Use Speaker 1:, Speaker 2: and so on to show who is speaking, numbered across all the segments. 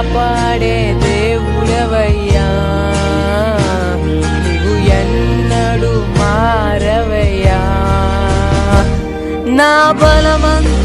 Speaker 1: కాపాడే దేవుడవయ్యా. నీవు ఎన్నడు మారవయ్యా. నా బలమంత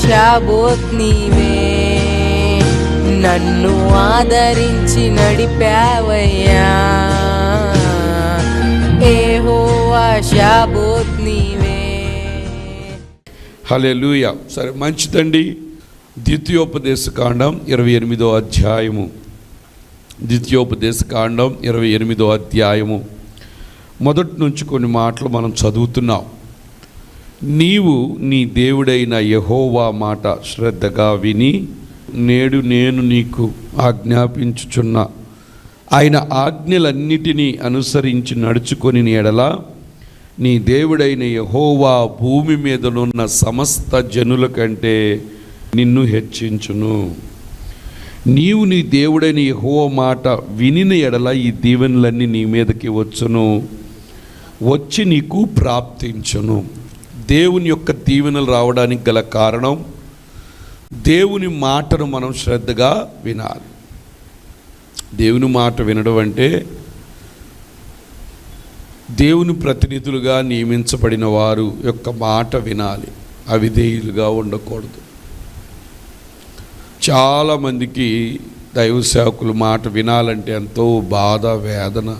Speaker 1: హోవా నీవే నన్ను ఆదరించి నడిపావయ్యా. ఏ హోవా షాబోత్ నీవే
Speaker 2: హలే సరే మంచిదండి. ద్వితీయోపదేశ కాండం ఇరవై ఎనిమిదో అధ్యాయము. ద్వితీయోపదేశ కాండం ఇరవై ఎనిమిదో అధ్యాయము. మొదటి నుంచి కొన్ని మాటలు మనం చదువుతున్నాం. నీవు నీ దేవుడైన యహోవా మాట శ్రద్ధగా విని నేడు నేను నీకు ఆజ్ఞాపించుచున్న ఆయన ఆజ్ఞలన్నిటినీ అనుసరించి నడుచుకొని ఎడల నీ దేవుడైన యహోవా భూమి మీదనున్న సమస్త జనుల కంటే నిన్ను హెచ్చించును. నీవు నీ దేవుడైన యహో మాట వినిన ఎడల ఈ దీవెనలన్నీ నీ మీదకి వచ్చును వచ్చి నీకు ప్రాప్తించును. దేవుని యొక్క దీవెనలు రావడానికి గల కారణం దేవుని మాటను మనం శ్రద్ధగా వినాలి. దేవుని మాట వినడం అంటే దేవుని ప్రతినిధులుగా నియమించబడిన వారు యొక్క మాట వినాలి. అవిధేయులుగా ఉండకూడదు. చాలామందికి దైవ సేవకులు మాట వినాలంటే ఎంతో బాధ వేదన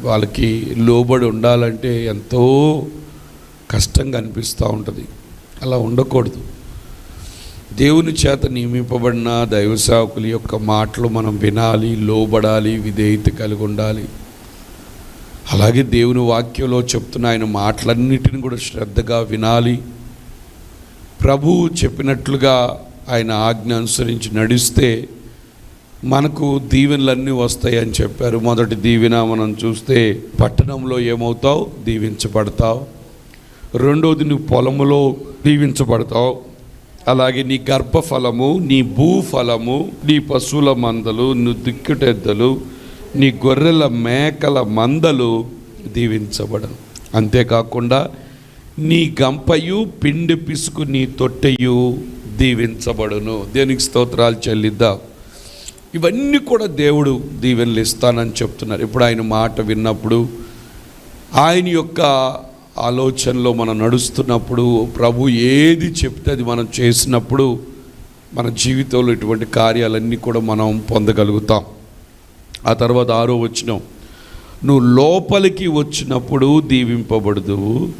Speaker 2: వాళ్ళకి లోబడి ఉండాలంటే ఎంతో కష్టంగా అనిపిస్తూ ఉంటుంది. అలా ఉండకూడదు. దేవుని చేత నియమింపబడిన దైవ సేవకుల యొక్క మాటలు మనం వినాలి లోబడాలి విధేయత కలిగి ఉండాలి. అలాగే దేవుని వాక్యంలో చెప్తున్న ఆయన మాటలన్నిటిని కూడా శ్రద్ధగా వినాలి. ప్రభువు చెప్పినట్లుగా ఆయన ఆజ్ఞ అనుసరించి నడిస్తే మనకు దీవెనలన్నీ వస్తాయని చెప్పారు. మొదటి దీవెన మనం చూస్తే పట్టణంలో ఏమవుతావు? దీవించబడతావు. రెండోది నువ్వు పొలములో దీవించబడతావు. అలాగే నీ గర్భఫలము నీ భూఫలము నీ పశువుల మందలు నువ్వు దిక్కుటెద్దలు నీ గొర్రెల మేకల మందలు దీవించబడను. అంతేకాకుండా నీ గంపయు పిండి పిసుకు నీ తొట్టెయు దీవించబడును. దేనికి స్తోత్రాలు చెల్లిద్దాం. ఇవన్నీ కూడా దేవుడు దీవెనలు ఇస్తానని చెప్తున్నారు. ఇప్పుడు ఆయన మాట విన్నప్పుడు ఆయన యొక్క ఆలోచనలో మనం నడుస్తున్నప్పుడు ప్రభు ఏది చెప్తే అది మనం చేసినప్పుడు మన జీవితంలో ఇటువంటి కార్యాలన్నీ కూడా మనం పొందగలుగుతాం. ఆ తర్వాత ఆరో వచ్చినాం నువ్వు లోపలికి వచ్చినప్పుడు దీవింపబడదు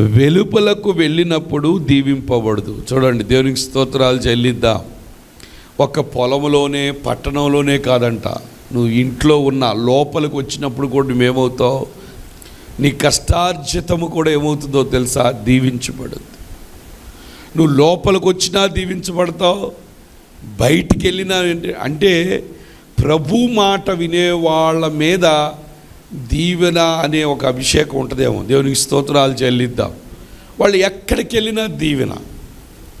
Speaker 2: వెలుపలకు వెళ్ళినప్పుడు దీవింపబడదు. చూడండి దేవునికి స్తోత్రాలు చెల్లిద్దా. ఒక పొలంలోనే పట్టణంలోనే కాదంట నువ్వు ఇంట్లో ఉన్న లోపలికి వచ్చినప్పుడు కూడా నువ్వేమవుతావు? నీ కష్టార్జితము కూడా ఏమవుతుందో తెలుసా? దీవించబడదు. నువ్వు లోపలికి వచ్చినా దీవించబడతావు బయటికి వెళ్ళినా అంటే ప్రభు మాట వినే వాళ్ళ మీద దీవెన అనే ఒక అభిషేకం ఉంటుందేమో. దేవునికి స్తోత్రాలు చెల్లిద్దాం. వాళ్ళు ఎక్కడికి వెళ్ళినా దీవెన.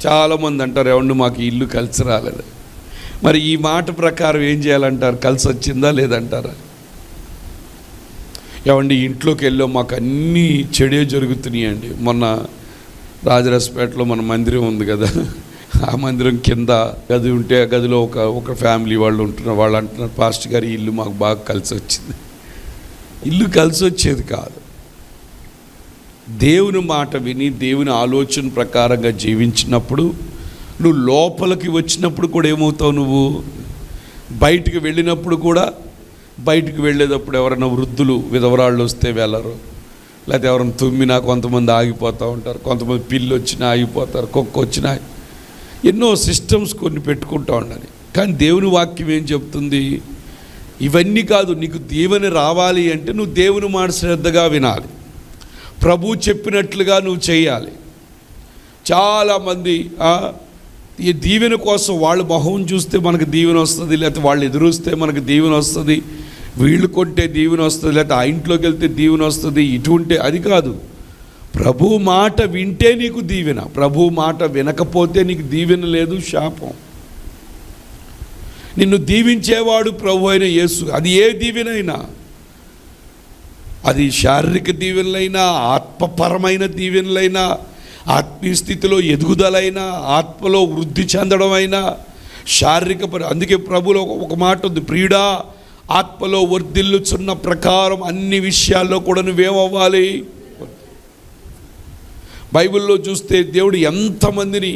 Speaker 2: చాలామంది అంటారు ఏమండి మాకు ఇల్లు కలిసి రాలేదు. మరి ఈ మాట ప్రకారం ఏం చేయాలంటారు? కలిసి వచ్చిందా లేదంటారా? ఏమండి ఇంట్లోకి వెళ్ళో మాకు అన్నీ చెడే జరుగుతున్నాయండి. మొన్న రాజరాజపేటలో మన మందిరం ఉంది కదా ఆ మందిరం కింద గది ఉంటే ఆ గదిలో ఒక ఒక ఫ్యామిలీ వాళ్ళు ఉంటున్నారు వాళ్ళు అంటున్నారు పాస్ట్ గారి ఇల్లు మాకు బాగా కలిసి వచ్చింది ఇల్లు కలిసి వచ్చేది కాదు. దేవుని మాట విని దేవుని ఆలోచన ప్రకారంగా జీవించినప్పుడు నువ్వు లోపలికి వచ్చినప్పుడు కూడా ఏమవుతావు నువ్వు? బయటికి వెళ్ళినప్పుడు కూడా బయటికి వెళ్ళేటప్పుడు ఎవరైనా వృద్ధులు విధవరాళ్ళు వస్తే వెళ్ళరు. లేకపోతే ఎవరైనా తుమ్మినా కొంతమంది ఆగిపోతూ ఉంటారు కొంతమంది పిల్లి వచ్చినా ఆగిపోతారు కుక్క వచ్చినా. ఎన్నో సిస్టమ్స్ కొన్ని పెట్టుకుంటూ ఉండాలి. కానీ దేవుని వాక్యం ఏం చెప్తుంది? ఇవన్నీ కాదు నీకు దీవెన రావాలి అంటే నువ్వు దేవుని మాట శ్రద్ధగా వినాలి. ప్రభు చెప్పినట్లుగా నువ్వు చేయాలి. చాలామంది ఈ దీవెన కోసం వాళ్ళు మొహం చూస్తే మనకు దీవెన వస్తుంది లేకపోతే వాళ్ళు ఎదురుస్తే మనకు దీవెన వస్తుంది. వీళ్ళు కొంటే దీవెన వస్తుంది లేకపోతే ఆ ఇంట్లోకి వెళ్తే దీవెన వస్తుంది ఇటు ఉంటే అది కాదు. ప్రభు మాట వింటే నీకు దీవెన ప్రభు మాట వినకపోతే నీకు దీవెన లేదు శాపం. నిన్ను దీవించేవాడు ప్రభు అయిన యేసు అది ఏ దీవెనైనా. అది శారీరక దీవెనలైనా ఆత్మపరమైన దీవెనలైనా ఆత్మీయ స్థితిలో ఎదుగుదలైనా ఆత్మలో వృద్ధి చెందడమైనా శారీరక పరి అందుకే ప్రభులో ఒక- ఒక మాట ఉంది ప్రియుడా ఆత్మలో వర్ధిల్లుచున్న ప్రకారం అన్ని విషయాల్లో కూడా నువ్వేమవ్వాలి? బైబిల్లో చూస్తే దేవుడు ఎంతమందిని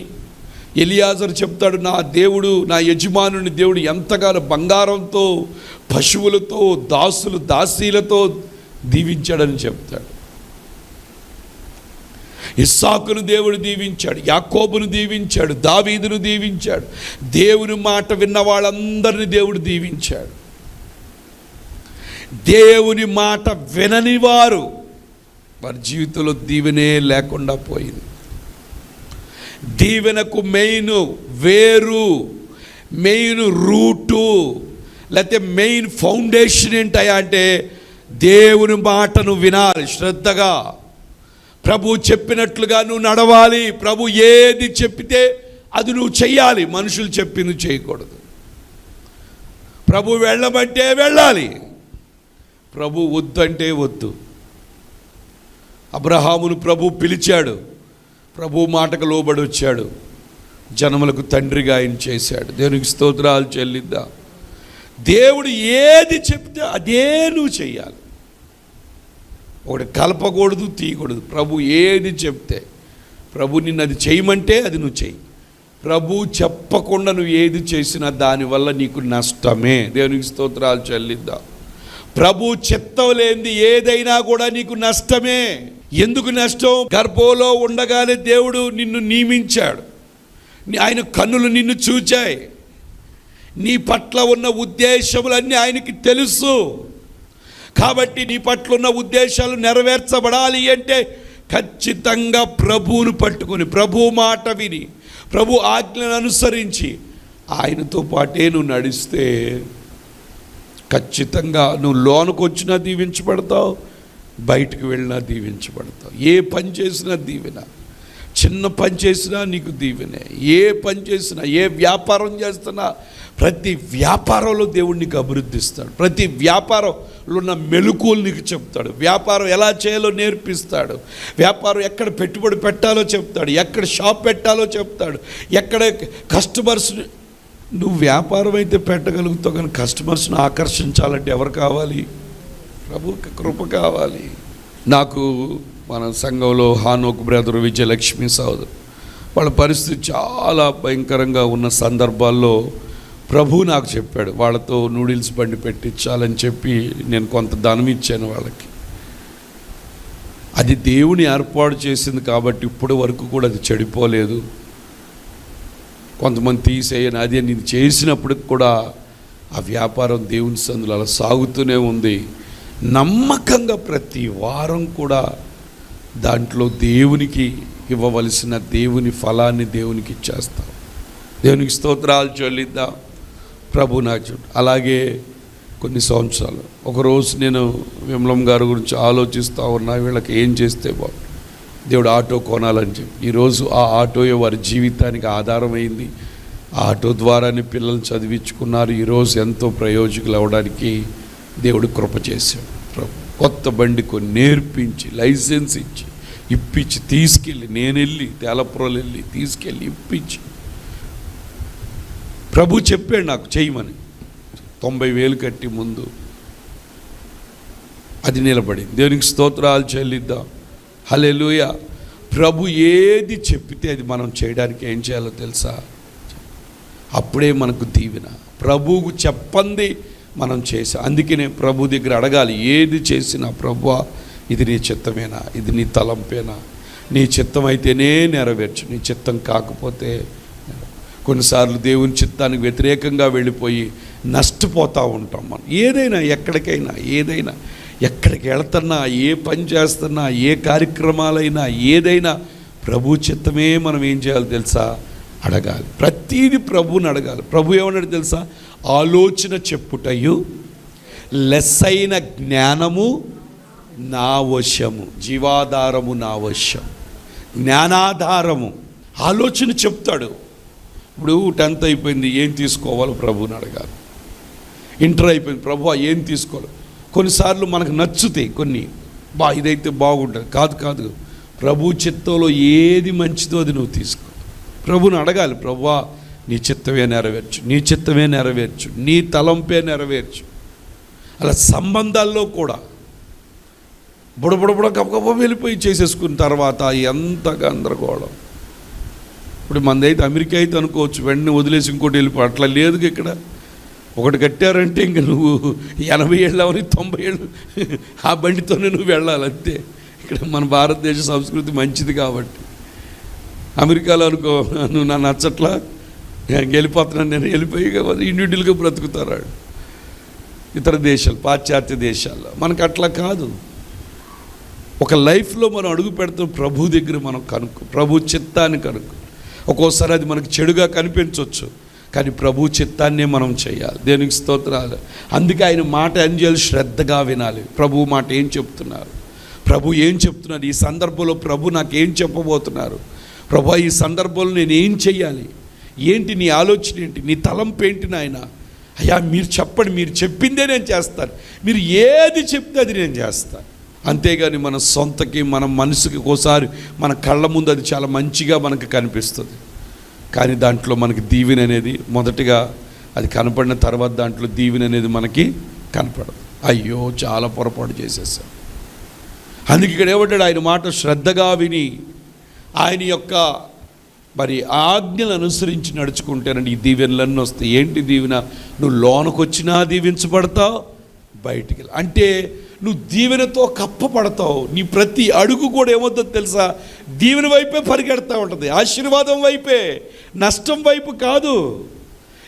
Speaker 2: ఎలియాజర్ చెప్తాడు నా దేవుడు నా యజమానుని దేవుడు ఎంతగానో బంగారంతో పశువులతో దాసులు దాసీలతో దీవించాడని చెప్తాడు. ఇస్సాకును దేవుడు దీవించాడు యాకోబును దీవించాడు దావీదును దీవించాడు. దేవుని మాట విన్న వాళ్ళందరినీ దేవుడు దీవించాడు. దేవుని మాట వినని వారు వారి జీవితంలో దీవెనే లేకుండా పోయింది. దీవెనకు మెయిన్ వేరు మెయిన్ రూటు లేకపోతే మెయిన్ ఫౌండేషన్ ఏంటయా అంటే దేవుని మాటను వినాలి శ్రద్ధగా. ప్రభు చెప్పినట్లుగా నువ్వు నడవాలి ప్రభు ఏది చెప్పితే అది నువ్వు చెయ్యాలి మనుషులు చెప్పింది చేయకూడదు. ప్రభు వెళ్ళమంటే వెళ్ళాలి. ప్రభు వద్దంటే వద్దు. అబ్రహామును ప్రభు పిలిచాడు. ప్రభు మాటకు లోబడి వచ్చాడు. జనములకు తండ్రిగా ఆయన చేశాడు. దేవునికి స్తోత్రాలు చెల్లిద్దా. దేవుడు ఏది చెప్తే అదే నువ్వు చెయ్యాలి. ఒకటి కలపకూడదు తీయకూడదు. ప్రభు ఏది చెప్తే ప్రభు నిన్ను అది చేయమంటే అది నువ్వు చెయ్యి. ప్రభు చెప్పకుండా నువ్వు ఏది చేసినా దానివల్ల నీకు నష్టమే. దేవునికి స్తోత్రాలు చెల్లిద్దాం. ప్రభు చిత్తం లేనిది ఏదైనా కూడా నీకు నష్టమే. ఎందుకు నష్టం? గర్భంలో ఉండగానే దేవుడు నిన్ను నియమించాడు. నీ- ఆయన కన్నులు నిన్ను చూచాయి. నీ పట్ల ఉన్న ఉద్దేశములన్నీ ఆయనకి తెలుసు. కాబట్టి నీ పట్ల ఉన్న ఉద్దేశాలు నెరవేర్చబడాలి అంటే ఖచ్చితంగా ప్రభువును పట్టుకుని ప్రభు మాట విని ప్రభు ఆజ్ఞను అనుసరించి ఆయనతో పాటే నువ్వు నడిస్తే ఖచ్చితంగా నువ్వు లోనికి వచ్చినా దీవించబడతావు బయటికి వెళ్ళినా దీవించబడతావు. ఏ పని చేసినా దీవెన చిన్న పని చేసినా నీకు దీవెనే. ఏ పని చేసినా ఏ వ్యాపారం చేస్తున్నా ప్రతి వ్యాపారంలో దేవుడు నీకు అభివృద్ధిస్తాడు. ప్రతి వ్యాపారంలో ఉన్న మెలుకులు నీకు చెప్తాడు. వ్యాపారం ఎలా చేయాలో నేర్పిస్తాడు. వ్యాపారం ఎక్కడ పెట్టుబడి పెట్టాలో చెప్తాడు. ఎక్కడ షాప్ పెట్టాలో చెప్తాడు. ఎక్కడ కస్టమర్స్ నువ్వు వ్యాపారం అయితే పెట్టగలుగుతావు కానీ కస్టమర్స్ని ఆకర్షించాలంటే ఎవరు కావాలి? ప్రభు కృప కావాలి. నాకు మన సంఘంలో హానోక్ బ్రదర్ విజయలక్ష్మి సోదరు వాళ్ళ పరిస్థితి చాలా భయంకరంగా ఉన్న సందర్భాల్లో ప్రభు నాకు చెప్పాడు వాళ్ళతో నూడిల్స్ బండి పెట్టించాలని చెప్పి నేను కొంత ధనం ఇచ్చాను వాళ్ళకి. అది దేవుని ఏర్పాటు చేసింది కాబట్టి ఇప్పటి వరకు కూడా అది చెడిపోలేదు. కొంతమంది తీసేయను అది నేను చేసినప్పటికి కూడా ఆ వ్యాపారం దేవుని సందులు అలా సాగుతూనే ఉంది. నమ్మకంగా ప్రతి వారం కూడా దాంట్లో దేవునికి ఇవ్వవలసిన దేవుని ఫలాన్ని దేవునికి ఇచ్చేస్తాం. దేవునికి స్తోత్రాలు చెల్లిద్దాం. ప్రభు నాకు చూడు అలాగే కొన్ని సంవత్సరాలు. ఒకరోజు నేను విమలం గారి గురించి ఆలోచిస్తూ ఉన్నా వీళ్ళకి ఏం చేస్తే బాగు దేవుడు ఆటో కొనాలని చెప్పి. ఈరోజు ఆ ఆటోయే వారి జీవితానికి ఆధారమైంది. ఆ ఆటో ద్వారానే పిల్లల్ని చదివించుకున్నారు. ఈరోజు ఎంతో ప్రయోజకులు అవడానికి దేవుడు కృప చేశాడు. ప్రభు కొత్త బండి కొన్ని నేర్పించి లైసెన్స్ ఇచ్చి ఇప్పించి తీసుకెళ్ళి నేను వెళ్ళి తేలపురలు వెళ్ళి తీసుకెళ్ళి ఇప్పించి. ప్రభు చెప్పాడు నాకు చేయమని తొంభై వేలు కట్టి ముందు అది నిలబడింది. దేవునికి స్తోత్రాలు చెల్లిద్దాం. హలెలుయ ప్రభు ఏది చెప్పితే అది మనం చేయడానికి ఏం చేయాలో తెలుసా? అప్పుడే మనకు దీవెన. ప్రభువుకు చెప్పంది మనం చేసాం అందుకనే ప్రభు దగ్గర అడగాలి ఏది చేసినా ప్రభు ఇది నీ చిత్తమేనా? ఇది నీ తలంపేనా? నీ చిత్తం అయితేనే నెరవేర్చు నీ చిత్తం కాకపోతే కొన్నిసార్లు దేవుని చిత్తానికి వ్యతిరేకంగా వెళ్ళిపోయి నష్టపోతూ ఉంటాం మనం. ఏదైనా ఎక్కడికైనా ఏదైనా ఎక్కడికి వెళ్తున్నా ఏ పని చేస్తున్నా ఏ కార్యక్రమాలైనా ఏదైనా ప్రభు చిత్తమే మనం ఏం చేయాలి తెలుసా? అడగాలి. ప్రతీది ప్రభుని అడగాలి. ప్రభు ఏమన్నాడు తెలుసా? ఆలోచన చెప్పుటయు లెస్సైన జ్ఞానము నా వశము. జీవాధారము నా వశం. జ్ఞానాధారము. ఆలోచన చెప్తాడు. ఇప్పుడు టెన్త్ అయిపోయింది ఏం తీసుకోవాలో ప్రభుని అడగాలి. ఇంటర్ అయిపోయింది ప్రభు ఏం తీసుకోవాలి? కొన్నిసార్లు మనకు నచ్చుతాయి కొన్ని. బా ఇదైతే బాగుంటుంది. కాదు కాదు. ప్రభు చిత్తంలో ఏది మంచిదో అది నువ్వు తీసుకో. ప్రభుని అడగాలి. ప్రభువా నీ చిత్తమే నెరవేర్చు. నీ చిత్తమే నెరవేర్చు. నీ తలంపే నెరవేర్చు. అలా సంబంధాల్లో కూడా బుడబుడబుడ గబగబ వెళ్ళిపోయి చేసేసుకున్న తర్వాత ఎంత గందరగోళం. ఇప్పుడు మనదైతే అమెరికా అయితే అనుకోవచ్చు వెంటనే వదిలేసి ఇంకోటి వెళ్ళిపో. అట్లా లేదు ఇక్కడ. ఒకటి కట్టారంటే ఇంక నువ్వు ఎనభై ఏళ్ళు అవని తొంభై ఏళ్ళు ఆ బండితోనే నువ్వు వెళ్ళాలి అంతే ఇక్కడ మన భారతదేశ సంస్కృతి మంచిది కాబట్టి. అమెరికాలో అనుకో నువ్వు నా నచ్చట్లా నేను వెళ్ళిపోతున్నాను నేను వెళ్ళిపోయి ఇండివిజువల్గా బ్రతుకుతారాడు ఇతర దేశాలు పాశ్చాత్య దేశాల్లో. మనకు అట్లా కాదు. ఒక లైఫ్లో మనం అడుగు పెడతాం ప్రభు దగ్గర మనం కనుక్కో ప్రభు చిత్తాన్ని కనుక్కో. ఒక్కోసారి అది మనకు చెడుగా కనిపించవచ్చు కానీ ప్రభు చిత్తాన్నే మనం చేయాలి. దేనికి స్తోత్రాలు? అందుకే ఆయన మాట ఏం చేయాలి శ్రద్ధగా వినాలి. ప్రభు మాట ఏం చెప్తున్నారు? ప్రభు ఏం చెప్తున్నారు? ఈ సందర్భంలో ప్రభు నాకు ఏం చెప్పబోతున్నారు? ప్రభు ఈ సందర్భంలో నేను ఏం చెయ్యాలి? ఏంటి నీ ఆలోచన ఏంటి? నీ తలంపు ఏంటి నాయన? అయ్యా మీరు చెప్పండి మీరు చెప్పిందే నేను చేస్తాను. మీరు ఏది చెప్తే అది నేను చేస్తాను. అంతేగాని మన సొంతకి మన మనసుకి ఒకసారి మన కళ్ళ ముందు అది చాలా మంచిగా మనకు కనిపిస్తుంది. కానీ దాంట్లో మనకి దీవెన అనేది మొదటిగా అది కనపడిన తర్వాత దాంట్లో దీవెన అనేది మనకి కనపడదు. అయ్యో చాలా పొరపాటు చేసేసాం అందుకే ఇక్కడ ఏమంటాడు? ఆయన మాట శ్రద్ధగా విని ఆయన యొక్క మరి ఆజ్ఞలు అనుసరించి నడుచుకుంటేనండి ఈ దీవెనలన్నీ వస్తాయి. ఏంటి దీవెన? నువ్వు లోనకొచ్చినా దీవించబడతావు బయటికి వెళ్ళి అంటే నువ్వు దీవెనతో కప్పపడతావు నీ ప్రతి అడుగు కూడా ఏమవుతుందో తెలుసా? దీవెన వైపే పరిగెడతా ఉంటుంది. ఆశీర్వాదం వైపే నష్టం వైపు కాదు.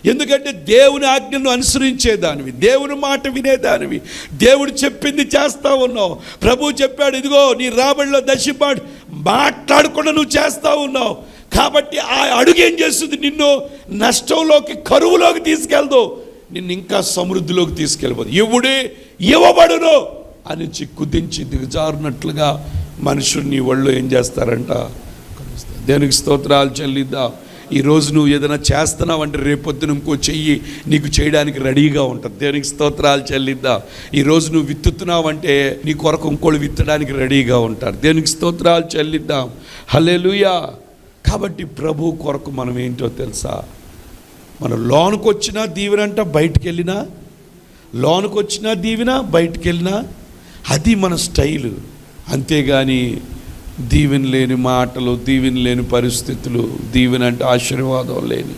Speaker 2: ఎందుకంటే దేవుని ఆజ్ఞను అనుసరించేదానివి దేవుని మాట వినేదానివి. దేవుడు చెప్పింది చేస్తా ఉన్నావు. ప్రభు చెప్పాడు ఇదిగో నీ రాబడిలో దశపాడు మాట్లాడకుండా నువ్వు చేస్తా ఉన్నావు. కాబట్టి ఆ అడుగు ఏం చేస్తుంది? నిన్ను నష్టంలోకి కరువులోకి తీసుకెళ్దు. నిన్ను ఇంకా సమృద్ధిలోకి తీసుకెళ్ళిపోదు. ఇవుడే ఇవ్వబడును అని కుదించి దిగజారునట్లుగా మనుషులు ఒళ్ళు ఏం చేస్తారంట? దేనికి స్తోత్రాలు చెల్లిద్దాం. ఈరోజు నువ్వు ఏదైనా చేస్తున్నావంటే రేపొద్దున ఇంకో చెయ్యి నీకు చేయడానికి రెడీగా ఉంటుంది. దేనికి స్తోత్రాలు చెల్లిద్దాం. ఈరోజు నువ్వు విత్తుతున్నావంటే నీ కొరకు ఇంకోళ్ళు విత్తడానికి రెడీగా ఉంటారు. దేనికి స్తోత్రాలు చెల్లిద్దాం. లూయా కాబట్టి ప్రభు కొరకు మనం ఏంటో తెలుసా? మనం లోనికి వచ్చినా దీవెనంట బయటికి వెళ్ళినా లోనుకు వచ్చినా దీవెన బయటికి వెళ్ళినా అది మన స్టైలు. అంతేగాని దీవెన లేని మాటలు దీవెన లేని పరిస్థితులు దీవెన అంటే ఆశీర్వాదం లేని.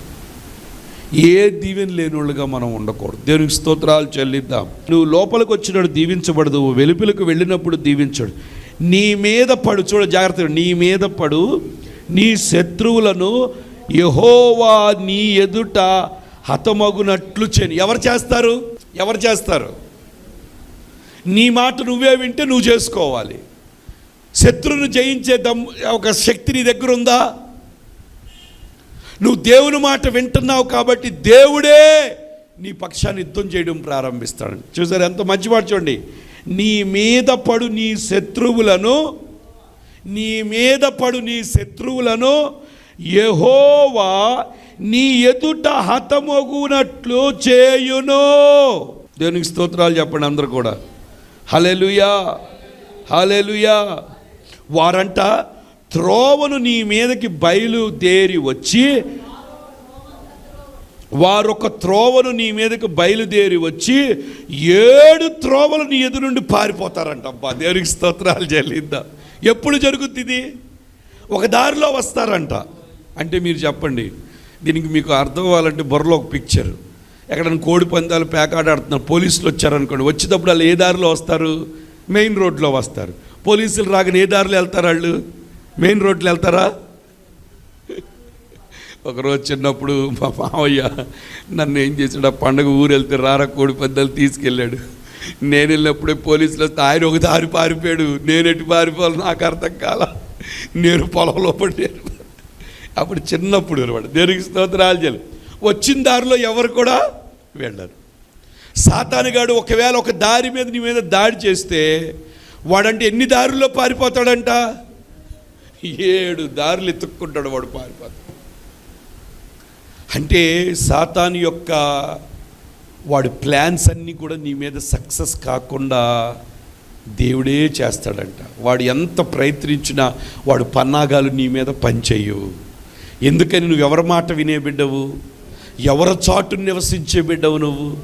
Speaker 2: ఏ దీవెన లేని వాళ్ళుగా మనం ఉండకూడదు. దేవునికి స్తోత్రాలు చెల్లిద్దాం. నువ్వు లోపలికి వచ్చినప్పుడు దీవించబడదు వెలుపులకు వెళ్ళినప్పుడు దీవించడు. నీ మీద పడు చూడ జాగ్రత్తగా నీ మీద పడు. నీ శత్రువులను యహోవా నీ ఎదుట హతమగునట్లు చేయని ఎవరు చేస్తారు? ఎవరు చేస్తారు? నీ మాట నువ్వే వింటే నువ్వు చేసుకోవాలి. శత్రువును జయించే దమ్ ఒక శక్తి నీ దగ్గర ఉందా? నువ్వు దేవుని మాట వింటున్నావు కాబట్టి దేవుడే నీ పక్షాన్ని యుద్ధం చేయడం ప్రారంభిస్తాడు. చూసారు ఎంత మంచి మాట చూడండి. నీ మీద పడు నీ శత్రువులను నీ మీద పడు నీ శత్రువులను యహోవా నీ ఎదుట హతమగునట్లు చేయును. దేవునికి స్తోత్రాలు చెప్పండి అందరు కూడా. హలెలుయా హలెలుయా వారంట త్రోవను నీ మీదకి బయలుదేరి వచ్చి వారొక త్రోవను నీ మీదకి బయలుదేరి వచ్చి ఏడు త్రోవలు నీ ఎదురు నుండి పారిపోతారంట. అబ్బా దేవునికి స్తోత్రాలు చెల్లిద్దా. ఎప్పుడు జరుగుతుంది ఒక దారిలో వస్తారంట. అంటే మీరు చెప్పండి దీనికి మీకు అర్థం అవ్వాలంటే బుర్రలో ఒక పిక్చర్ ఎక్కడైనా కోడి పందాలు పేకాడాడుతున్నారు పోలీసులు వచ్చారనుకోండి వచ్చేటప్పుడు వాళ్ళు ఏ దారిలో వస్తారు? మెయిన్ రోడ్లో వస్తారు. పోలీసులు రాగానే ఏ దారిలో వెళ్తారు వాళ్ళు? మెయిన్ రోడ్లో వెళ్తారా? ఒకరోజు చిన్నప్పుడు మా మామయ్య నన్ను ఏం చేశాడు ఆ పండగ ఊరు వెళ్తే రారా కోడి పందాలు తీసుకెళ్ళాడు. నేను వెళ్ళినప్పుడే పోలీసులు వస్తే ఆయన ఒక దారి పారిపోయాడు. నేను ఎటు పారిపోవాలి నాకు అర్థం కాల. నేను పొలంలో పడ్డాను. అప్పుడు చిన్నప్పుడు అనమాట దేనికి స్తోత్రాలు చేయాలి వచ్చిన దారిలో ఎవరు కూడా వెళ్ళరు. సాతానుగాడు ఒకవేళ ఒక దారి మీద నీ మీద దాడి చేస్తే వాడంటే ఎన్ని దారుల్లో పారిపోతాడంట? ఏడు దారులు ఎత్తుక్కుంటాడు వాడు పారిపోతాడు. అంటే సాతాను యొక్క వాడి ప్లాన్స్ అన్నీ కూడా నీ మీద సక్సెస్ కాకుండా దేవుడే చేస్తాడంట. వాడు ఎంత ప్రయత్నించినా వాడు పన్నాగాలు నీ మీద పనిచేయవు. ఎందుకని నువ్వు ఎవరి మాట వినే బిడ్డవు? ఎవరి చాటు నివసించే బిడ్డవు నువ్వు?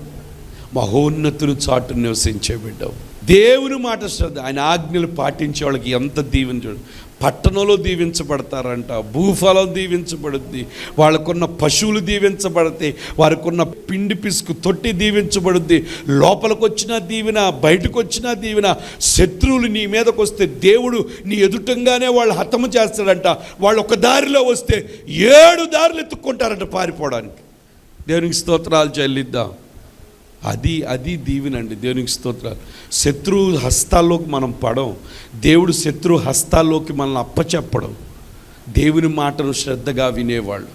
Speaker 2: మహోన్నతుని చాటు నివసించే బిడ్డవు. దేవుని మాట శ్రద్ధ. ఆయన ఆజ్ఞలు పాటించే వాళ్ళకి ఎంత దీవించడు పట్టణంలో దీవించబడతారంట భూఫలం దీవించబడుద్ది. వాళ్ళకున్న పశువులు దీవించబడతాయి వారికున్న పిండి పిసుకు తొట్టి దీవించబడుద్ది. లోపలికి వచ్చిన దీవెన బయటకు దీవెన శత్రువులు నీ మీదకు వస్తే దేవుడు నీ ఎదుటంగానే వాళ్ళు హతము చేస్తాడంట. వాళ్ళు ఒక దారిలో వస్తే ఏడు దారులు ఎత్తుక్కుంటారంట పారిపోవడానికి. దేవునికి స్తోత్రాలు చెల్లిద్దాం. అది అది దీవినండి. దేవునికి స్తోత్రాలు. శత్రు హస్తాల్లోకి మనం పడం దేవుడు శత్రు హస్తాల్లోకి మనల్ని అప్పచెప్పడం. దేవుని మాటను శ్రద్ధగా వినేవాళ్ళు.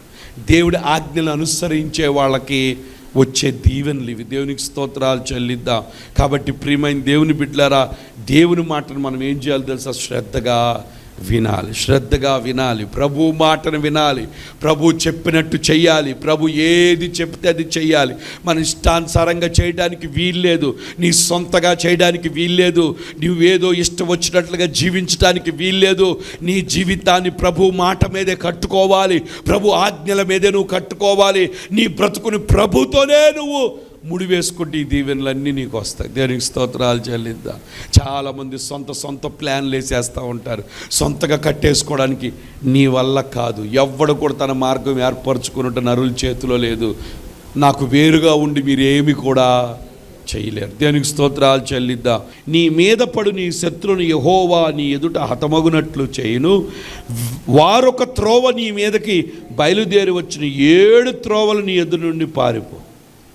Speaker 2: దేవుడి ఆజ్ఞలు అనుసరించే వాళ్ళకి వచ్చే దీవెనలు ఇవి. దేవునికి స్తోత్రాలు చెల్లిద్దాం. కాబట్టి ప్రియమైన దేవుని బిడ్డలారా దేవుని మాటను మనం ఏం చేయాలి తెలుసా? శ్రద్ధగా వినాలి. శ్రద్ధగా వినాలి. ప్రభు మాటను వినాలి. ప్రభు చెప్పినట్టు చెయ్యాలి. ప్రభు ఏది చెప్తే అది చెయ్యాలి. మన ఇష్టానుసారంగా చేయడానికి వీల్లేదు. నీ సొంతగా చేయడానికి వీల్లేదు. నువ్వేదో ఇష్టం వచ్చినట్లుగా జీవించడానికి వీల్లేదు. నీ జీవితాన్ని ప్రభు మాట మీదే కట్టుకోవాలి. ప్రభు ఆజ్ఞల మీదే నువ్వు కట్టుకోవాలి. నీ బ్రతుకుని ప్రభుతోనే నువ్వు ముడి వేసుకుంటే ఈ దీవెనలన్నీ నీకు వస్తాయి. దేనికి స్తోత్రాలు చెల్లిద్దాం. చాలామంది సొంత సొంత ప్లాన్లు వేసేస్తూ ఉంటారు. సొంతగా కట్టేసుకోవడానికి నీ వల్ల కాదు. ఎవ్వడు కూడా తన మార్గం ఏర్పరచుకున్నట్టు నరుల చేతిలో లేదు. నాకు వేరుగా ఉండి మీరేమి కూడా చేయలేరు. దేనికి స్తోత్రాలు చెల్లిద్దా. నీ మీద పడు నీ శత్రుని యహోవా నీ ఎదుట హతమగునట్లు చేయును. వారొక త్రోవ నీ మీదకి బయలుదేరి వచ్చిన ఏడు త్రోవలు నీ ఎదురు నుండి పారిపో.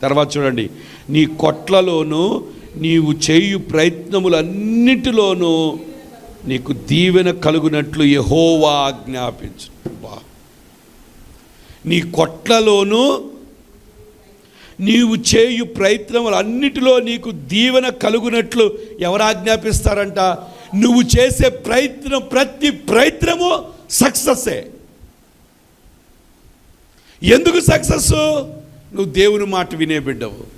Speaker 2: తర్వాత చూడండి నీ కొట్లలోనూ నీవు చేయు ప్రయత్నములన్నిటిలోనూ నీకు దీవెన కలుగునట్లు యహోవా ఆజ్ఞాపించు. బా నీ కొట్లలోనూ నీవు చేయు ప్రయత్నములన్నిటిలో నీకు దీవెన కలుగునట్లు ఎవరు ఆజ్ఞాపిస్తారంట? నువ్వు చేసే ప్రయత్నం ప్రతి ప్రయత్నము సక్సెస్సే. ఎందుకు సక్సెస్ నువ్వు దేవుని మాట వినే బిడ్డవు.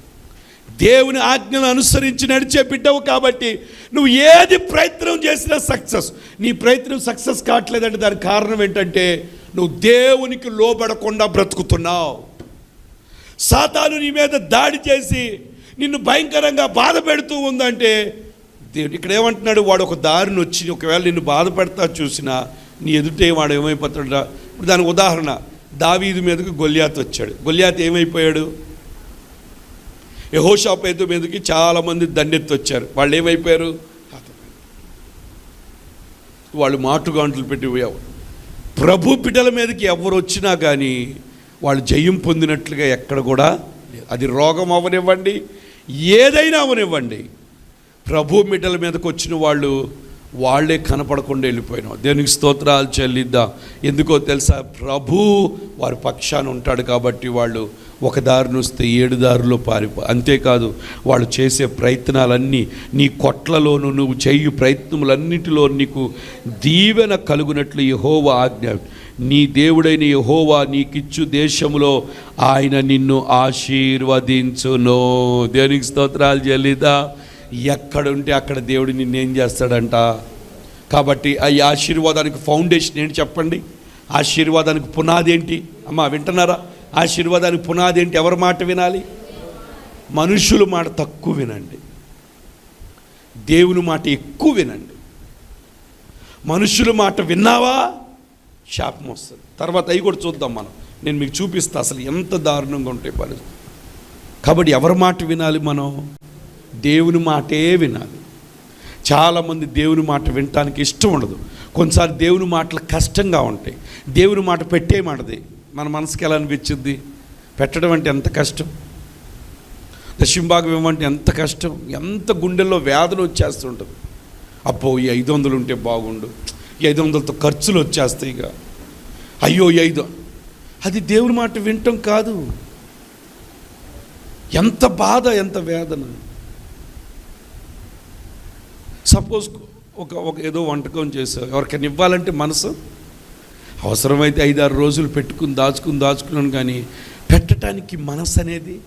Speaker 2: దేవుని ఆజ్ఞను అనుసరించి నడిచే బిడ్డవు కాబట్టి నువ్వు ఏది ప్రయత్నం చేసినా సక్సెస్ నీ ప్రయత్నం సక్సెస్ కావట్లేదంటే దానికి కారణం ఏంటంటే నువ్వు దేవునికి లోబడకుండా బ్రతుకుతున్నావు. సాతాను నీ మీద దాడి చేసి నిన్ను భయంకరంగా బాధ పెడుతూ ఉందంటే దేవుడు ఇక్కడ ఏమంటున్నాడు? వాడు ఒక దారిని వచ్చి ఒకవేళ నిన్ను బాధపడతా చూసినా నీ ఎదుటే వాడు ఏమైపోతాడు ఇప్పుడు దానికి ఉదాహరణ. దావీదు మీదకి గొల్యాత్ వచ్చాడు. గొల్యాత్ ఏమైపోయాడు? యహోషాపేతు మీదకి చాలామంది దండెత్తి వచ్చారు వాళ్ళు ఏమైపోయారు వాళ్ళు మాటుగాంట్లు పెట్టి పోయావు ప్రభు పిటల మీదకి ఎవరు వచ్చినా కానీ వాళ్ళు జయం పొందినట్లుగా ఎక్కడ కూడా అది రోగం అవనివ్వండి ఏదైనా అవనివ్వండి. ప్రభు మిటల మీదకి వచ్చిన వాళ్ళు వాళ్ళే కనపడకుండా వెళ్ళిపోయినాం. దేవునికి స్తోత్రాలు చెల్లిద్దాం. ఎందుకో తెలుసా? ప్రభు వారి పక్షాన ఉంటాడు కాబట్టి వాళ్ళు ఒక దారిని వస్తే ఏడు దారిలో పారిపో అంతేకాదు వాళ్ళు చేసే ప్రయత్నాలన్నీ నీ కొట్లలోనూ నువ్వు చేయు ప్రయత్నములన్నిటిలో నీకు దీవెన కలుగునట్లు యహోవా ఆజ్ఞ. నీ దేవుడైన యహోవా నీకిచ్చు దేశంలో ఆయన నిన్ను ఆశీర్వదించును. దేనికి స్తోత్రాలు చెల్లిదా ఎక్కడుంటే అక్కడ దేవుడు నిన్నేం చేస్తాడంట? కాబట్టి ఈ ఆశీర్వాదానికి ఫౌండేషన్ ఏంటి చెప్పండి? ఆశీర్వాదానికి పునాది ఏంటి? అమ్మ వింటున్నారా? ఆశీర్వాదానికి పునాది ఏంటి? ఎవరి మాట వినాలి? మనుషుల మాట తక్కువ వినండి. దేవుని మాట ఎక్కువ వినండి. మనుషుల మాట విన్నావా? శాపం వస్తుంది. తర్వాత అవి కూడా చూద్దాం మనం. నేను మీకు చూపిస్తా అసలు ఎంత దారుణంగా ఉంటాయి పరిస్థితి కాబట్టి ఎవరి మాట వినాలి మనం? దేవుని మాటే వినాలి. చాలామంది దేవుని మాట వినటానికి ఇష్టం ఉండదు. కొన్నిసార్లు దేవుని మాటలు కష్టంగా ఉంటాయి. దేవుని మాట పెట్టేయమంటది మన మనసుకి ఎలా అనిపించింది పెట్టడం అంటే ఎంత కష్టం? దశింభాగం ఇవ్వమంటే ఎంత కష్టం? ఎంత గుండెల్లో వేదన వచ్చేస్తుంటుంది అబ్బో ఈ ఐదు వందలు ఉంటే బాగుండు. ఈ ఐదు వందలతో ఖర్చులు వచ్చేస్తాయి ఇక. అయ్యో ఈ ఐదు. అది దేవుని మాట వినటం కాదు. ఎంత బాధ ఎంత వేదన. సపోజ్ ఒక ఒక ఏదో వంటకం చేసావు ఎవరికైనా ఇవ్వాలంటే మనసు? అవసరమైతే ఐదారు రోజులు పెట్టుకుని దాచుకుని దాచుకున్నాను కానీ పెట్టడానికి మనసు అనేది?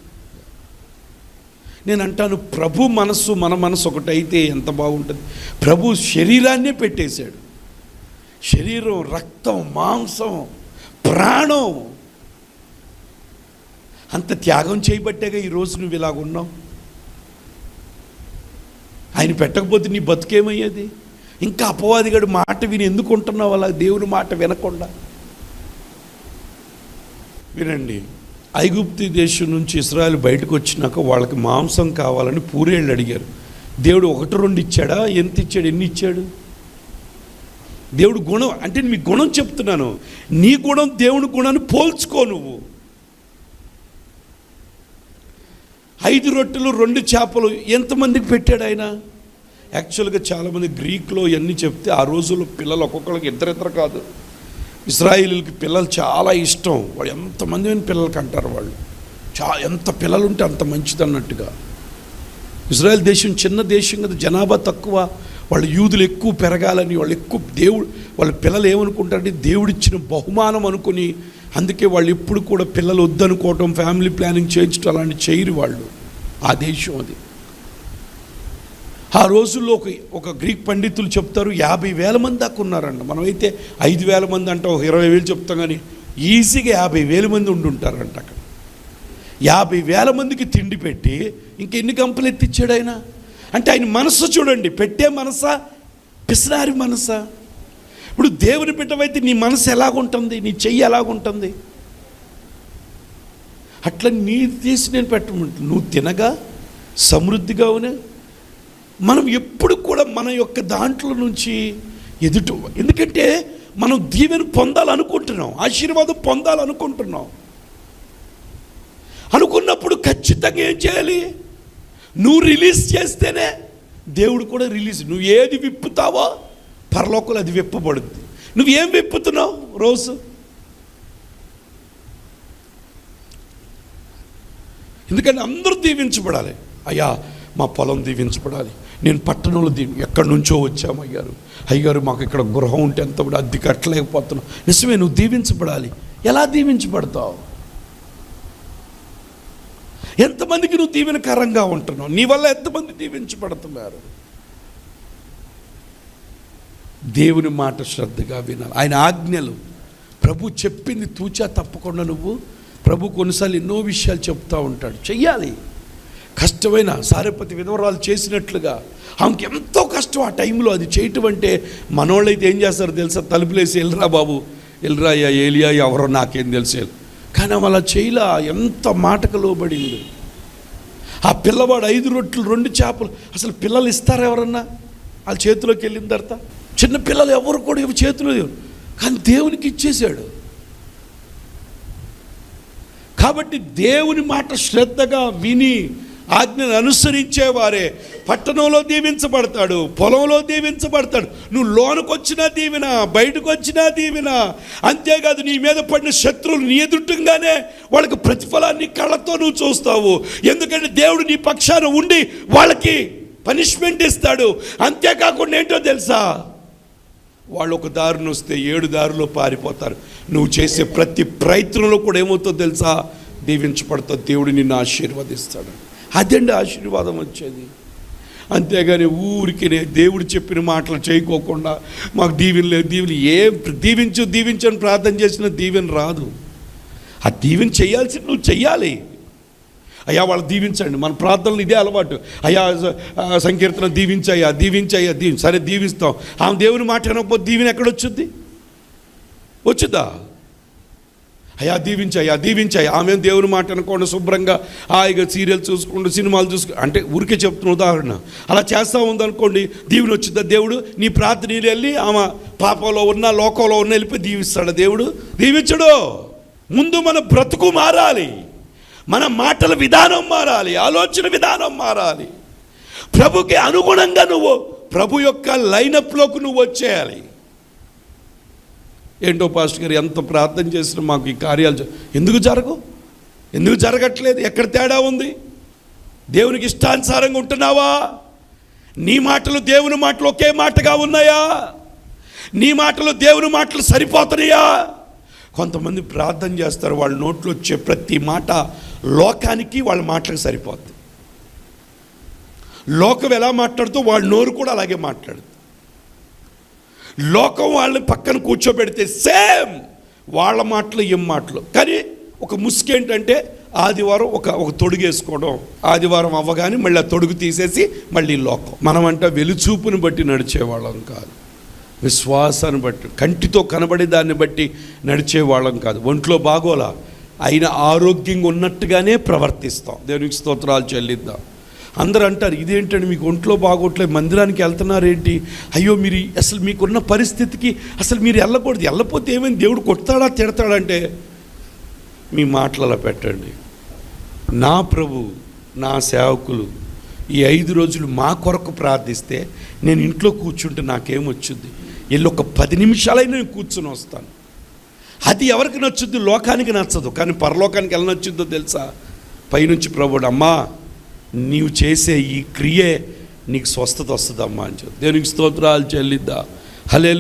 Speaker 2: నేను అంటాను ప్రభు మనస్సు మన మనసు ఒకటైతే ఎంత బాగుంటుంది. ప్రభు శరీరాన్నే పెట్టేశాడు. శరీరం రక్తం మాంసం ప్రాణం. అంత త్యాగం చేయబట్టేగా ఈరోజు నువ్వు ఇలాగున్నావు? ఆయన పెట్టకపోతే నీ బతుకేమయ్యేది? ఇంకా అపవాదిగాడు మాట విని ఎందుకు ఉంటున్నావు అలా దేవుని మాట వినకుండా? వినండి ఐగుప్తి దేశం నుంచి ఇస్రాయల్ బయటకు వచ్చినాక వాళ్ళకి మాంసం కావాలని పూరేళ్ళు అడిగారు. దేవుడు ఒకటి రెండు ఇచ్చాడా? ఎంత ఇచ్చాడు? ఎన్ని ఇచ్చాడు? దేవుడు గుణం అంటే మీ గుణం చెప్తున్నాను. నీ గుణం దేవుని గుణాన్ని పోల్చుకో నువ్వు. ఐదు రొట్టెలు రెండు చేపలు ఎంతమందికి పెట్టాడు ఆయన? యాక్చువల్గా చాలామంది గ్రీక్లో ఇవన్నీ చెప్తే ఆ రోజుల్లో పిల్లలు ఒక్కొక్కరికి ఇద్దరిద్దరు కాదు. ఇస్రాయిలీలకి పిల్లలు చాలా ఇష్టం. వాళ్ళు ఎంతమంది అయిన పిల్లలకి అంటారు వాళ్ళు. చా ఎంత పిల్లలు ఉంటే అంత మంచిది అన్నట్టుగా. ఇజ్రాయెల్ దేశం చిన్న దేశం కదా జనాభా తక్కువ. వాళ్ళ యూదులు ఎక్కువ పెరగాలని వాళ్ళు ఎక్కువ దేవుడు వాళ్ళ పిల్లలు ఏమనుకుంటారంటే దేవుడిచ్చిన బహుమానం అనుకుని అందుకే వాళ్ళు ఎప్పుడు కూడా పిల్లలు వద్దనుకోవటం ఫ్యామిలీ ప్లానింగ్ చేయించడం అలాంటి చేయరు వాళ్ళు. ఆ దేశం అది. ఆ రోజుల్లో ఒక ఒక గ్రీక్ పండితులు చెప్తారు యాభై వేల మంది దాకా ఉన్నారంట. మనమైతే ఐదు వేల మంది అంటే ఒక ఇరవై వేలు చెప్తాం కానీ ఈజీగా యాభై వేల మంది ఉండుంటారంట అక్కడ. యాభై వేల మందికి తిండి పెట్టి ఇంకెన్ని గంపలు ఎత్తిచ్చాడు ఆయన? అంటే ఆయన మనసు చూడండి పెట్టే మనసా? పిసినారి మనసా? ఇప్పుడు దేవుని బిడ్డవైతే నీ మనసు ఎలాగుంటుంది? నీ చెయ్యి ఎలాగుంటుంది? అట్లా నీ తీసి నేను పెట్టమంటు. నువ్వు తినగా సమృద్ధిగా ఉనే. మనం ఎప్పుడు కూడా మన యొక్క దాంట్లో నుంచి ఎదుట ఎందుకంటే మనం దీవెను పొందాలనుకుంటున్నాం ఆశీర్వాదం పొందాలనుకుంటున్నాం. అనుకున్నప్పుడు ఖచ్చితంగా ఏం చేయాలి? నువ్వు రిలీజ్ చేస్తేనే దేవుడు కూడా రిలీజ్. నువ్వు ఏది విప్పుతావో పరలోకలు అది విప్పబడుద్ది. నువ్వు ఏం విప్పుతున్నావు? రోజు ఎందుకంటే అందరూ దీవించబడాలి. అయ్యా మా పొలం దీవించబడాలి. నేను పట్టణంలో దీవి ఎక్కడి నుంచో వచ్చాము అయ్యారు. అయ్యారు మాకు ఇక్కడ గృహం ఉంటే ఎంత కూడా అద్దె కట్టలేకపోతున్నావు నిజమే నువ్వు దీవించబడాలి. ఎలా దీవించబడతావు? ఎంతమందికి నువ్వు దీవెనకరంగా ఉంటున్నావు? నీ వల్ల ఎంతమంది దీవించబడుతున్నారు? దేవుని మాట శ్రద్ధగా వినాలి. ఆయన ఆజ్ఞలు. ప్రభు చెప్పింది తూచా తప్పకుండా నువ్వు ప్రభు కొన్నిసార్లు ఎన్నో విషయాలు చెప్తూ ఉంటాడు. చెయ్యాలి. కష్టమైన సారపతి విధవరాలు చేసినట్లుగా ఆమెకి ఎంతో కష్టం ఆ టైంలో అది చేయటం అంటే మనోళ్ళైతే ఏం చేస్తారో తెలుసా? తలుపులేసి వెళ్ళరా బాబు వెళ్ళరా అయ్యా ఏలియా ఎవరో నాకేం తెలుసు కానీ ఆమె అలా చేయలా ఎంత మాటకు లోబడింది ఆ పిల్లవాడు ఐదు రొట్టెలు రెండు చేపలు అసలు పిల్లలు ఇస్తారు ఎవరన్నా? వాళ్ళ చేతిలోకి వెళ్ళిన తర్వాత చిన్న పిల్లలు ఎవరు కూడా ఇవి చేతిలో కానీ దేవునికి ఇచ్చేసాడు కాబట్టి దేవుని మాట శ్రద్ధగా విని ఆజ్ఞను అనుసరించేవారే. పట్టణంలో దీవించబడతాడు పొలంలో దీవించబడతాడు. నువ్వు లోనికి వచ్చినా దీవిన బయటకు వచ్చినా దీవిన. అంతేకాదు నీ మీద పడిన శత్రువులు నీ ఎదుటంగానే వాళ్ళకి ప్రతిఫలాన్ని కళ్ళతో నువ్వు చూస్తావు. ఎందుకంటే దేవుడు నీ పక్షాన ఉండి వాళ్ళకి పనిష్మెంట్ ఇస్తాడు. అంతేకాకుండా ఏంటో తెలుసా? వాళ్ళు ఒక దారిని వస్తే ఏడు దారిలో పారిపోతారు. నువ్వు చేసే ప్రతి ప్రయత్నంలో కూడా ఏమవుతుందో తెలుసా? దీవించబడతా దేవుడు నిన్ను ఆశీర్వదిస్తాడు. అదండి ఆశీర్వాదం వచ్చేది. అంతేగాని ఊరికి దేవుడు చెప్పిన మాటలు చేయకోకుండా మాకు దీవెన లేదు దీవెన ఏం దీవించు దీవించని ప్రార్థన చేసిన దీవెన రాదు. ఆ దీవెన చేయాల్సి నువ్వు చెయ్యాలి. అయ్యా వాళ్ళు దీవించండి. మన ప్రార్థనలు ఇదే అలవాటు. అయ్యా సంకీర్తన దీవించయ్యా దీవించయ్యా దీవి సరే దీవిస్తాం. ఆమె దేవుని మాట వినకపోతే దీవెన ఎక్కడొచ్చుద్ది? వచ్చుద్దా? అయ్యా దీవించాయా దీవించాయా ఆమె దేవుని మాట అనుకోండి శుభ్రంగా హాయిగా సీరియల్ చూసుకుంటూ సినిమాలు చూసుకు అంటే ఊరికే చెప్తున్న ఉదాహరణ. అలా చేస్తూ ఉందనుకోండి దీవెన వచ్చిద్దా దేవుడు? నీ ప్రార్థన వెళ్ళి ఆమె పాపంలో ఉన్న లోకంలో ఉన్న వెళ్ళిపోయి దీవిస్తాడు దేవుడు? దీవించడు. ముందు మన బ్రతుకు మారాలి. మన మాటల విధానం మారాలి ఆలోచన విధానం మారాలి. ప్రభుకి అనుగుణంగా నువ్వు ప్రభు యొక్క లైనప్లోకి నువ్వు వచ్చేయాలి. ఏంటో పాస్టర్ గారు ఎంత ప్రార్థన చేసినా మాకు ఈ కార్యాలు ఎందుకు జరగవు? ఎందుకు జరగట్లేదు? ఎక్కడ తేడా ఉంది? దేవునికి ఇష్టానుసారంగా ఉంటున్నావా? నీ మాటలు దేవుని మాటలు ఒకే మాటగా ఉన్నాయా? నీ మాటలు దేవుని మాటలు సరిపోతున్నాయా? కొంతమంది ప్రార్థన చేస్తారు వాళ్ళ నోట్లో వచ్చే ప్రతి మాట లోకానికి వాళ్ళ మాటలకు సరిపోద్ది. లోకం ఎలా మాట్లాడుతూ వాళ్ళ నోరు కూడా అలాగే మాట్లాడుతుంది. లోకం వాళ్ళని పక్కన కూర్చోబెడితే సేమ్ వాళ్ళ మాటలు ఏం మాటలు. కానీ ఒక ముసుగు ఏంటంటే ఆదివారం ఒక ఒక తొడుగు వేసుకోవడం ఆదివారం అవ్వగానే మళ్ళీ ఆ తొడుగు తీసేసి మళ్ళీ లోకం. మనం అంటే వెలుచూపుని బట్టి నడిచేవాళ్ళం కాదు. విశ్వాసాన్ని బట్టి కంటితో కనబడే దాన్ని బట్టి నడిచేవాళ్ళం కాదు. ఒంట్లో బాగోలా? అయిన ఆరోగ్యంగా ఉన్నట్టుగానే ప్రవర్తిస్తాం. దేవునికి స్తోత్రాలు చెల్లిద్దాం. అందరూ అంటారు ఇదేంటండి మీకు ఒంట్లో బాగోట్లేదు మందిరానికి వెళ్తున్నారేంటి? అయ్యో మీరు అసలు మీకున్న పరిస్థితికి అసలు మీరు వెళ్ళకూడదు. వెళ్ళపోతే ఏమైంది? దేవుడు కొడతాడా తిడతాడంటే మీ మాటలలో పెట్టండి. నా ప్రభు నా సేవకులు ఈ ఐదు రోజులు మా కొరకు ప్రార్థిస్తే నేను ఇంట్లో కూర్చుంటే నాకేమొచ్చింది వెళ్ళి ఒక పది నిమిషాలైనా నేను కూర్చుని వస్తాను. అది ఎవరికి నచ్చుద్ది? లోకానికి నచ్చదు. కానీ పరలోకానికి ఎలా నచ్చుద్దో తెలుసా? పైనుంచి ప్రభుడు అమ్మా నీవు చేసే ఈ క్రియే నీకు స్వస్థత వస్తుందమ్మా అని చెప్పి. దేవునికి స్తోత్రాలు చెల్లిద్దా. హలే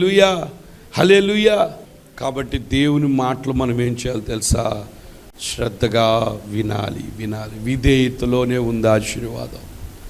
Speaker 2: హలే కాబట్టి దేవుని మాటలు మనం ఏం చేయాలి తెలుసా? శ్రద్ధగా వినాలి వినాలి. విధేయతలోనే ఉంది ఆశీర్వాదం.